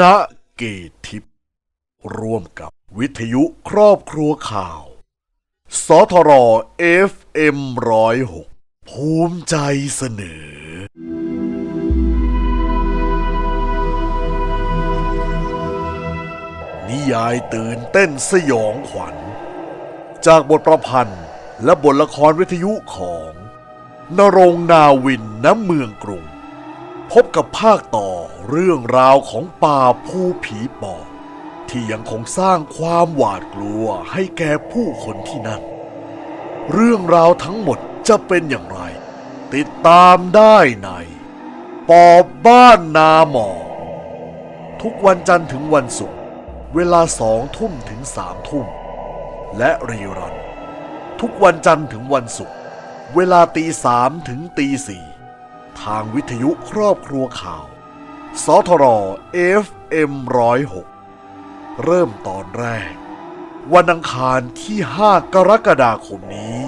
ณะเกตทิพย์ร่วมกับวิทยุครอบครัวข่าว สทร FM 106ภูมิใจเสนอ นิยายตื่นเต้นสยองขวัญ จากบทประพันธ์และบทละครวิทยุของ นรงนาวินน้ำเมืองกรุง พบกับภาคต่อเรื่องราวของป่าผู้ผีปอบที่ยังคงสร้างความหวาดกลัวให้แก่ผู้คนที่นั่น เรื่องราวทั้งหมดจะเป็นอย่างไร ติดตามได้ใน ปอบบ้านนาหมอ ทุกวันจันทร์ถึงวันศุกร์เวลาสองทุ่มถึงสามทุ่ม และรีรัน ทุกวันจันทร์ถึงวันศุกร์เวลาตีสามถึงตีสี่ ทางวิทยุครอบครัวข่าว สทร FM 106 เริ่มตอนแรก วันอังคารที่ 5 กรกฎาคมนี้